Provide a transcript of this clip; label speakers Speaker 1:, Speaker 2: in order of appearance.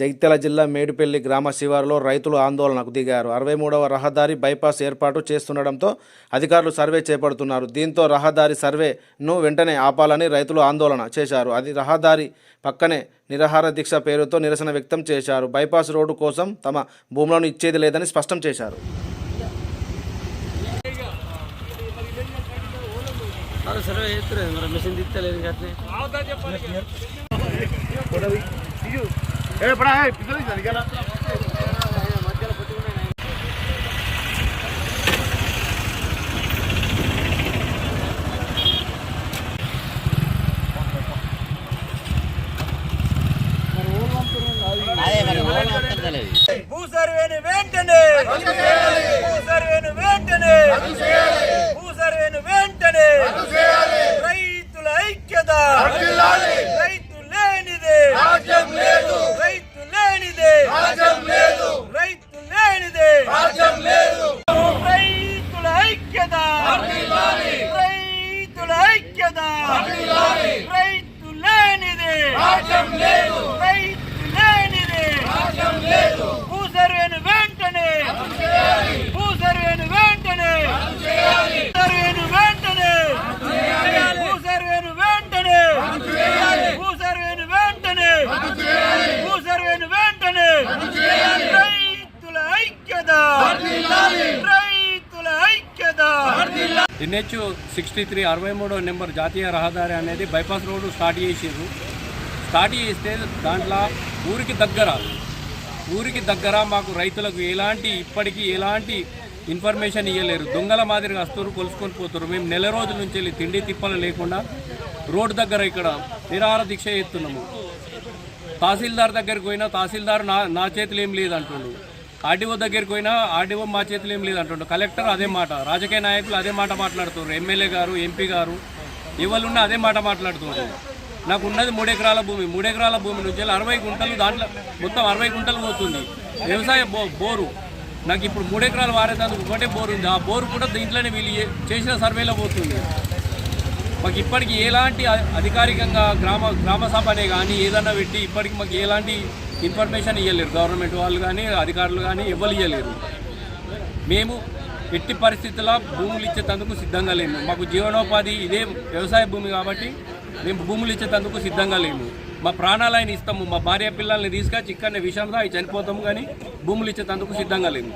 Speaker 1: జగిత్యాల జిల్లా మేడిపల్లి గ్రామ శివారులో రైతులు ఆందోళనకు దిగారు. అరవై మూడవ రహదారి బైపాస్ ఏర్పాటు చేస్తుండటంతో అధికారులు సర్వే చేపడుతున్నారు. దీంతో రహదారి సర్వేను వెంటనే ఆపాలని రైతులు ఆందోళన చేశారు. అది రహదారి పక్కనే నిరహార దీక్ష పేరుతో నిరసన వ్యక్తం చేశారు. బైపాస్ రోడ్డు కోసం తమ భూములను ఇచ్చేది లేదని స్పష్టం చేశారు.
Speaker 2: Survey mission É pra aí, pisa ali, tá? రైతు లేనిదే రైతు
Speaker 3: ఎన్హెచ్ సిక్స్టీ త్రీ అరవై మూడో నెంబర్ జాతీయ రహదారి అనేది బైపాస్ రోడ్డు స్టార్ట్ చేసిండ్రు. స్టార్ట్ చేస్తే దాంట్లో ఊరికి దగ్గర ఊరికి దగ్గర మాకు రైతులకు ఎలాంటి ఇప్పటికీ ఎలాంటి ఇన్ఫర్మేషన్ ఇవ్వలేరు దొంగల మాదిరిగా వస్తారు కొలుసుకొని పోతారు మేము నెల రోజుల నుంచి వెళ్ళి తిండి తిప్పలు లేకుండా రోడ్డు దగ్గర ఇక్కడ నిరాహార దీక్ష చేస్తున్నాము. తహసీల్దార్ దగ్గరికి పోయినా తహసీల్దార్ నా నా చేతులు ఏం లేదంటుండు. ఆర్డీఓ దగ్గరికి పోయినా ఆర్డీఓ మా చేతులు ఏం లేదంటుండు కలెక్టర్ అదే మాట రాజకీయ నాయకులు అదే మాట మాట్లాడుతున్నారు ఎమ్మెల్యే గారు ఎంపీ గారు ఎవరున్నా అదే మాట మాట్లాడుతున్నారు నాకు ఉన్నది మూడు ఎకరాల భూమి. మూడు ఎకరాల భూమి నుంచి అరవై గుంటలు దాంట్లో మొత్తం అరవై గుంటలు పోతుంది. వ్యవసాయ బో బోరు. నాకు ఇప్పుడు మూడు ఎకరాలు వారేదానికి ఒకటే బోరు ఉంది. ఆ బోరు కూడా దీంట్లోనే వీళ్ళు చేసిన సర్వేలో పోతుంది. మాకు ఇప్పటికి ఎలాంటి అధికారికంగా గ్రామ గ్రామ సభనే కానీ ఏదన్నా పెట్టి ఇప్పటికి మాకు ఎలాంటి ఇన్ఫర్మేషన్ ఇవ్వలేరు గవర్నమెంట్ వాళ్ళు కానీ అధికారులు కానీ ఇవ్వలు ఇవ్వలేరు మేము ఎట్టి పరిస్థితుల్లో భూములు ఇచ్చేటందుకు సిద్ధంగా లేము. మాకు జీవనోపాధి ఇదే వ్యవసాయ భూమి కాబట్టి మేము భూములు ఇచ్చేటందుకు సిద్ధంగా లేము. మా ప్రాణాలైన ఇస్తాము. మా భార్య పిల్లల్ని తీసుకొచ్చి ఇక్కడనే విషయంలో అవి చనిపోతాము కానీ భూములు ఇచ్చేటందుకు సిద్ధంగా లేము.